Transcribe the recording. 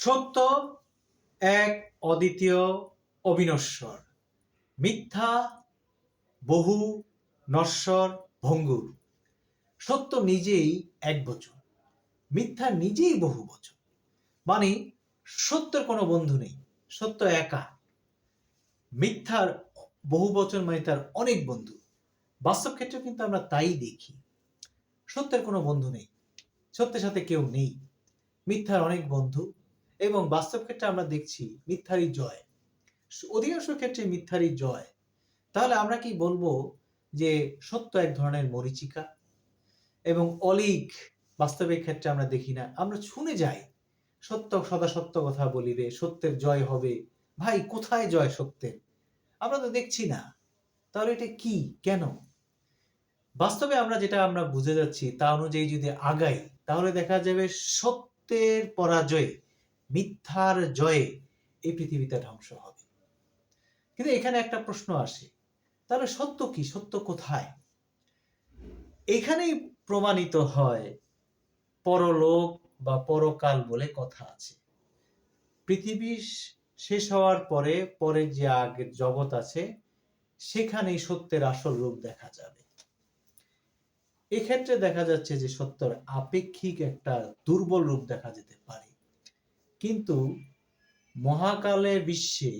সত্য, এক অদ্বিতীয় অবিনশ্বর। মিথ্যা, বহু, নশ্বর, ভঙ্গুর। সত্য নিজেই এক বচন। মিথ্যা নিজেই বহু বচন। মানে সত্যের কোনো বন্ধু নেই। সত্য একা। মিথ্যার বহু বচন মানে তার অনেক বন্ধু। বাস্তব ক্ষেত্রে কিন্তু আমরা তাই দেখি। সত্যের কোনো বন্ধু নেই। সত্যের সাথে কেউ নেই। মিথ্যার অনেক বন্ধু। এবং বাস্তব ক্ষেত্রে আমরা দেখছি মিথ্যারই জয়। অধিকাংশ ক্ষেত্রে মিথ্যারই জয়। তাহলে আমরা কি বলব যে সত্য এক ধরনের মরিচিকা? এবং অলিক বাস্তবিক ক্ষেত্রে আমরা দেখি না। আমরা শুনে যাই, সত্য সদা সত্য কথা বলি রে, সত্যের জয় হবে। ভাই, কোথায় জয় সত্যের? আমরা তো দেখছি না। তাহলে এটা কি? কেন? বাস্তবে আমরা যেটা আমরা বুঝে যাচ্ছি তা অনুযায়ী যদি আগাই, তাহলে দেখা যাবে সত্যের পরাজয়ে মিথ্যার জয়ে এই পৃথিবীতে ধ্বংস হবে। কিন্তু এখানে একটা প্রশ্ন আসে, তাহলে সত্য কি? সত্য কোথায়? এখানেই প্রমাণিত হয় পরলোক বা পরকাল বলে কথা আছে। পৃথিবী শেষ হওয়ার পরে পরে যে আগের জগৎ আছে, সেখানেই সত্যের আসল রূপ দেখা যাবে। এক্ষেত্রে দেখা যাচ্ছে যে সত্যের আপেক্ষিক একটা দুর্বল রূপ দেখা যেতে পারে। কিন্তু মহাকালে বিশ্বে